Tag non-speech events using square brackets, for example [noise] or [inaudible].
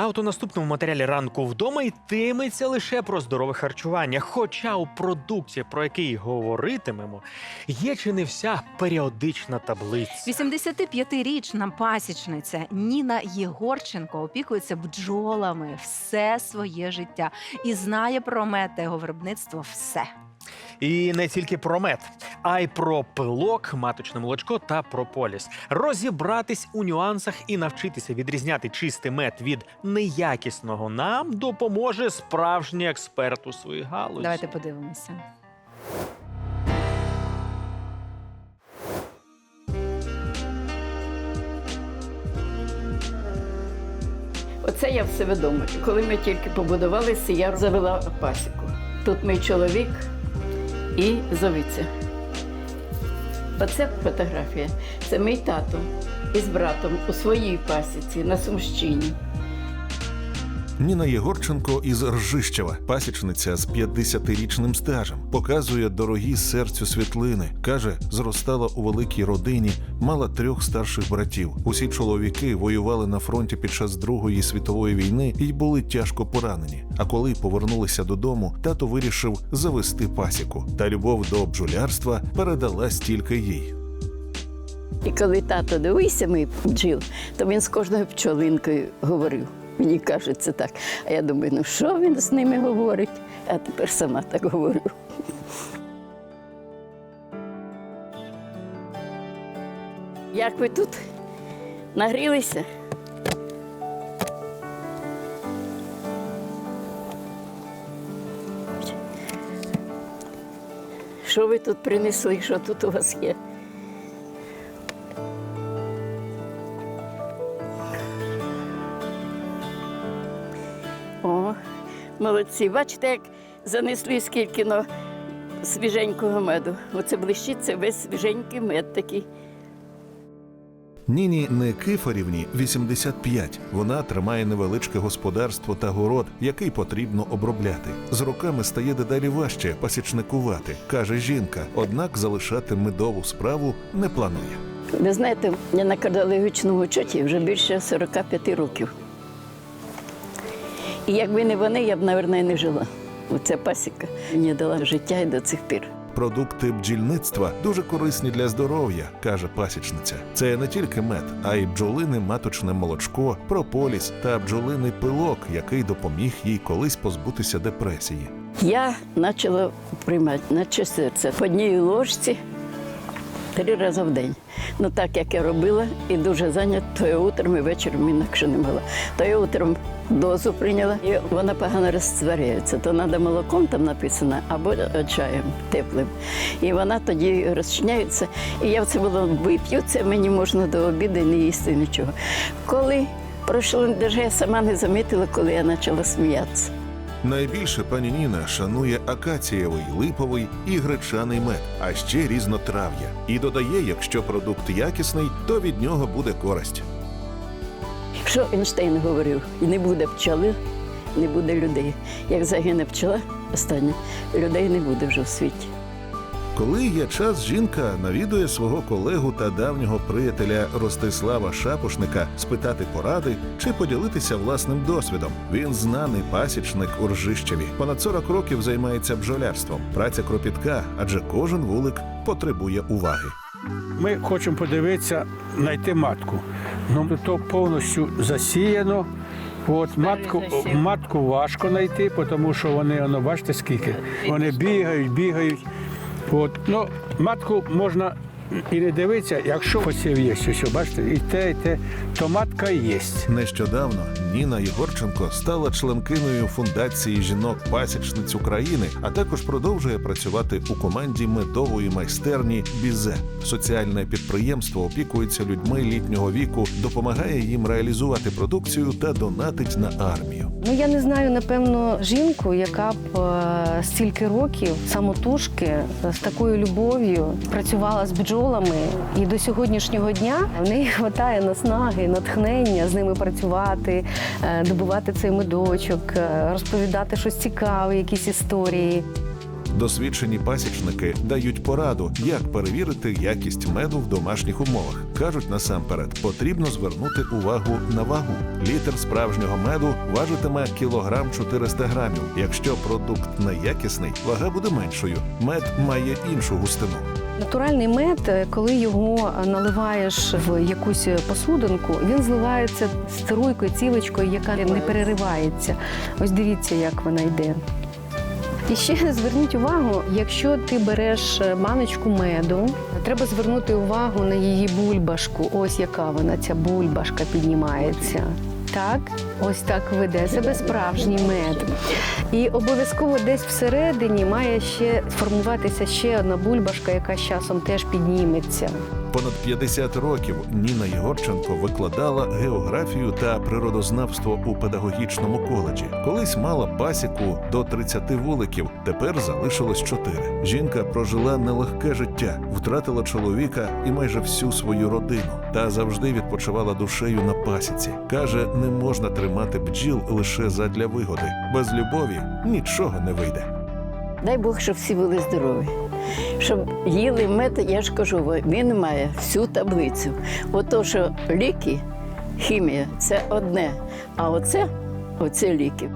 А от у наступному матеріалі ранку вдома йтиметься лише про здорове харчування. Хоча у продукті, про який говоритимемо, є чи не вся періодична таблиця. 85-річна пасічниця Ніна Єгорченко опікується бджолами все своє життя і знає про метеовиробництво все. І не тільки про мед, а й про пилок, маточне молочко та прополіс. Розібратись у нюансах і навчитися відрізняти чистий мед від неякісного нам допоможе справжній експерт у своїй галузі. Давайте подивимося. Оце я все відомо. Коли ми тільки побудувалися, я завела пасіку. Тут мій чоловік і зовіться. Оце фотографія. Це мій тато із братом у своїй пасіці на Сумщині. Ніна Єгорченко із Ржищева, пасічниця з 50-річним стажем, показує дорогі серцю світлини. каже, зростала у великій родині, мала трьох старших братів. Усі чоловіки воювали на фронті під час Другої світової війни і були тяжко поранені. А коли повернулися додому, тато вирішив завести пасіку. Та любов до бджолярства передалась тільки їй. І коли тато дивився мій бджіл, то він з кожною пчолинкою говорив. [laughs] Мені кажеться так. А я думаю, ну що він з ними говорить? А тепер сама так говорю. Як ви тут нагрілися? Що ви тут принесли? Що тут у вас є? Молодці. Бачите, як занесли скільки но свіженького меду. Оце блищить, це весь свіженький мед такий. Ніні Никифорівні 85. Вона тримає невеличке господарство та город, який потрібно обробляти. З роками стає дедалі важче пасічникувати, каже жінка. Однак залишати медову справу не планує. Ви знаєте, я на кардіологічному учоті вже більше 45 років. І якби не вони, я б, мабуть, і не жила. Оця пасіка мені дала життя і до цих пір. Продукти бджільництва дуже корисні для здоров'я, каже пасічниця. Це не тільки мед, а й бджолине маточне молочко, прополіс та бджолиний пилок, який допоміг їй колись позбутися депресії. Я почала приймати наче серце по одній ложці три рази в день. Ну так як я робила і дуже зайнята, то я утром і вечором інакше не могла. То я утром дозу прийняла, і вона погано розтворяється. То треба молоком там написано або чаєм теплим. І вона тоді розчиняється. І я це було вип'ю, це мені можна до обіду не їсти нічого. Коли пройшло, навіть я сама не замітила, коли я почала сміятися. Найбільше пані Ніна шанує акацієвий, липовий і гречаний мед, а ще різнотрав'я. І додає, якщо продукт якісний, то від нього буде користь. Що Ейнштейн говорив? Не буде пчели, не буде людей. Як загине пчела, остання, людей не буде вже в світі. Коли є час, жінка навідує свого колегу та давнього приятеля Ростислава Шапошника спитати поради чи поділитися власним досвідом. Він знаний пасічник у Ржищеві. Понад 40 років займається бджолярством. Праця кропітка, адже кожен вулик потребує уваги. Ми хочемо подивитися, знайти матку. Ну, то повністю засіяно. От матку, матку важко знайти, тому що вони, воно, бачите, скільки. Вони бігають, бігають. От. Ну, матку можна і не дивитися, якщо посів є, ось, бачите, і те, і те, то матка є. Нещодавно Ніна Єгорченко стала членкиною фундації жінок-пасічниць України, а також продовжує працювати у команді медової майстерні Бізе. Соціальне підприємство опікується людьми літнього віку, допомагає їм реалізувати продукцію та донатить на армію. Ну я не знаю, напевно, жінку, яка б е, стільки років самотужки е, з такою любов'ю працювала з бджолами, і до сьогоднішнього дня в неї [laughs] вистачає наснаги, натхнення з ними працювати, е, добувати цей медочок, розповідати щось цікаве, якісь історії. Досвідчені пасічники дають пораду, як перевірити якість меду в домашніх умовах. кажуть насамперед, потрібно звернути увагу на вагу. Літр справжнього меду важитиме кілограм 400 грамів. Якщо продукт неякісний, вага буде меншою. Мед має іншу густину. Натуральний мед, е, коли його е, наливаєш в якусь посудинку, він зливається струйкою, цілочкою, яка не переривається. Ось дивіться, як вона йде. І ще зверніть увагу, якщо ти береш е, баночку меду, треба звернути увагу на її бульбашку. Ось яка вона, ця бульбашка піднімається. Так, ось так веде себе справжній мед. І обов'язково десь всередині має ще сформуватися ще одна бульбашка, яка з часом теж підніметься. Понад 50 років Ніна Єгорченко викладала географію та природознавство у педагогічному коледжі. Колись мала пасіку до 30 вуликів, тепер залишилось 4. Жінка прожила нелегке життя, втратила чоловіка і майже всю свою родину, та завжди відпочивала душею на пасіці. каже, не можна тримати бджіл лише задля вигоди. Без любові нічого не вийде. Дай Бог, щоб всі були здорові. Щоб їли мед, я ж кажу, він має всю таблицю. Ото, що ліки, хімія це одне, а оце, оце ліки.